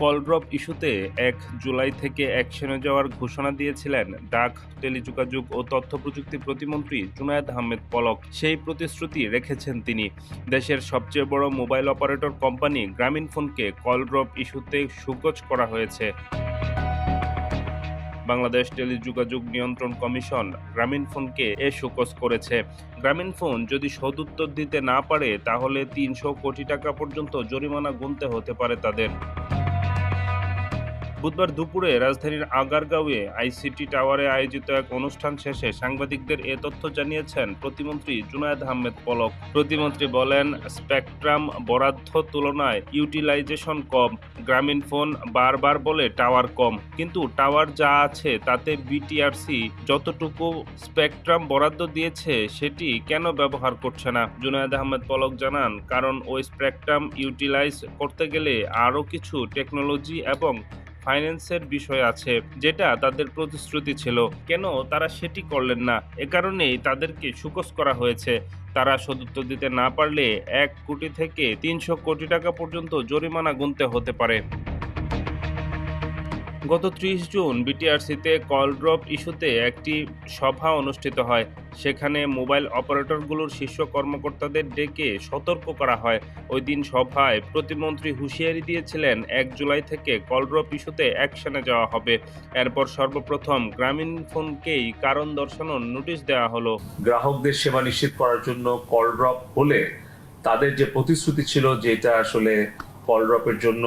কলড্রপ ইস্যুতে এক জুলাই থেকে অ্যাকশনে যাওয়ার ঘোষণা দিয়েছিলেন ডাক, টেলিযোগাযোগ ও তথ্য প্রযুক্তি প্রতিমন্ত্রী জুনায়দ আহমেদ পলক। সেই প্রতিশ্রুতি রেখেছেন তিনি। দেশের সবচেয়ে বড় মোবাইল অপারেটর কোম্পানি গ্রামীণ গ্রামীণফোনকে কলড্রপ ইস্যুতে সুগজ করা হয়েছে। বাংলাদেশ টেলিযোগাযোগ নিয়ন্ত্রণ কমিশন গ্রামীণফোনকে এ শোকজ করেছে। গ্রামীণফোন যদি সদুত্তর দিতে না পারে, তাহলে তিনশো কোটি টাকা পর্যন্ত জরিমানা গুনতে হতে পারে তাদের। বুধবার দুপুরে রাজধানীর আগারগাঁওয়ে আইসিটি টাওয়ারে আয়োজিত এক অনুষ্ঠান শেষে সাংবাদিকদের এ তথ্য জানিয়েছেন প্রতিমন্ত্রী জুনায়দ আহমেদ পলক। প্রতিমন্ত্রী বলেন, স্পেকট্রাম বরাদ্দ তুলনায় ইউটিলাইজেশন কম, গ্রামীণ ফোন বারবার বলে টাওয়ার কম। কিন্তু টাওয়ার যা আছে তাতে বিটিআরসি যতটুকু স্পেকট্রাম বরাদ্দ দিয়েছে সেটি কেন ব্যবহার করছে না? জুনায়দ আহমেদ পলক জানান, কারণ ওই স্পেকট্রাম ইউটিলাইজ করতে গেলে আরও কিছু টেকনোলজি এবং ফাইন্যান্সের বিষয় আছে, যেটা তাদের প্রতিশ্রুতি ছিল। কেন তারা সেটি করলেন না? এ কারণেই তাদেরকে সুকস করা হয়েছে। তারা সদুত্তর দিতে না পারলে এক কোটি থেকে তিনশো কোটি টাকা পর্যন্ত জরিমানা গুনতে হতে পারে। গত ত্রিশ জুন বিটিআরসিতে কল ড্রপ ইস্যুতে একটি সভা অনুষ্ঠিত হয়। সেখানে মোবাইল অপারেটরগুলোর শীর্ষ কর্মকর্তাদের ডেকে সতর্ক করা হয়। ওই দিন সভায় প্রতিমন্ত্রী হুঁশিয়ারি দিয়েছিলেন, এক জুলাই থেকে কল ড্রপ ইস্যুতে অ্যাকশনে যাওয়া হবে। এরপর সর্বপ্রথম গ্রামীণ ফোনকেই কারণ দর্শানোর নোটিশ দেওয়া হলো। গ্রাহকদের সেবা নিশ্চিত করার জন্য কল ড্রপ হলে তাদের যে প্রতিশ্রুতি ছিল যে এটা আসলে কল ড্রপের জন্য,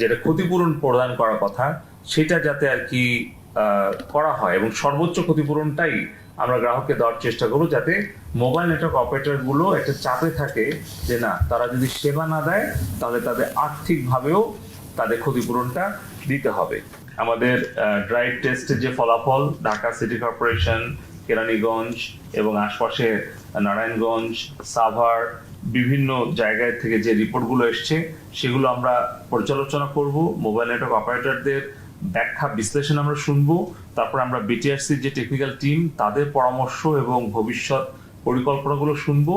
যেটা ক্ষতিপূরণ প্রদান করার কথা সেটা যাতে আর কি করা হয় এবং সর্বোচ্চ ক্ষতিপূরণটাই আমরা গ্রাহককে দেওয়ার চেষ্টা করব যাতে মোবাইল নেটওয়ার্ক অপারেটরগুলো একটা চাপে থাকে যে না, তারা যদি সেবা না দেয়, তাহলে তাদের আর্থিকভাবেও তাদের ক্ষতিপূরণটা দিতে হবে। আমাদের ড্রাইভ টেস্টের যে ফলাফল, ঢাকা সিটি কর্পোরেশন, কেরানীগঞ্জ এবং আশপাশে নারায়ণগঞ্জ, সাভার, বিভিন্ন জায়গায় থেকে যে রিপোর্টগুলো এসছে, সেগুলো আমরা পর্যালোচনা করব। মোবাইল নেটওয়ার্ক অপারেটরদের ব্যাখ্যা বিশ্লেষণ আমরা শুনব, তারপর আমরা বিটিআরসির যে টেকনিক্যাল টিম তাদের পরামর্শ এবং ভবিষ্যৎ পরিকল্পনাগুলো শুনব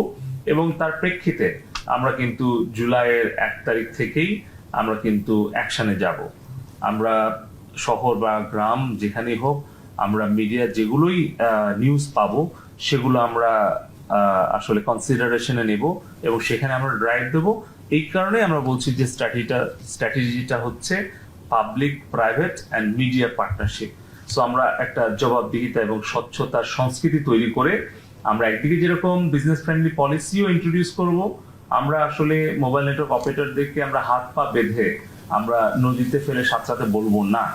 এবং তার প্রেক্ষিতে আমরা কিন্তু জুলাইয়ের এক তারিখ থেকেই আমরা কিন্তু অ্যাকশনে যাব। আমরা শহর বা গ্রাম যেখানেই হোক, আমরা মিডিয়া যেগুলোই নিউজ পাবো, সেগুলো আমরা আসলে কনসিডারেশনে নেব এবং সেখানে আমরা ড্রাইভ দেবো। এই কারণে আমরা বলছি যে স্ট্র্যাটেজিটা স্ট্র্যাটেজিটা হচ্ছে public private and media partnership so আমরা একটা জবাবদিহিতা এবং স্বচ্ছতার সংস্কৃতি তৈরি করে আমরা একদিকে যেরকম বিজনেস ফ্রেন্ডলি পলিসিও ইন্ট্রোডিউস করব, আমরা আসলে মোবাইল নেটওয়ার্ক অপারেটরদেরকে আমরা হাত পা বেঁধে আমরা নদীতে ফেলে সাথে সাথে বলব না।